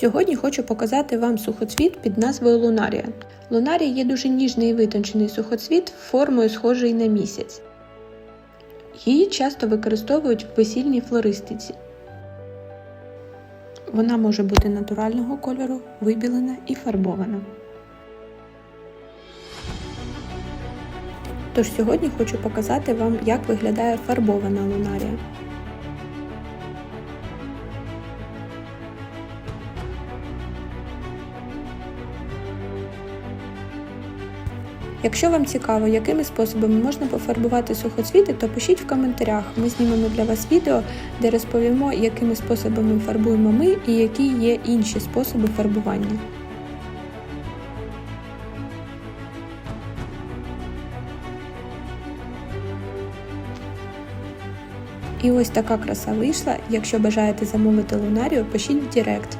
Сьогодні хочу показати вам сухоцвіт під назвою Лунарія. Лунарія є дуже ніжний і витончений сухоцвіт формою схожий на місяць. Її часто використовують в весільній флористиці. Вона може бути натурального кольору, вибілена і фарбована. Тож сьогодні хочу показати вам, як виглядає фарбована лунарія. Якщо вам цікаво, якими способами можна пофарбувати сухоцвіти, то пишіть в коментарях. Ми знімемо для вас відео, де розповімо, якими способами фарбуємо ми і які є інші способи фарбування. І ось така краса вийшла. Якщо бажаєте замовити лунарію, пишіть в Директ.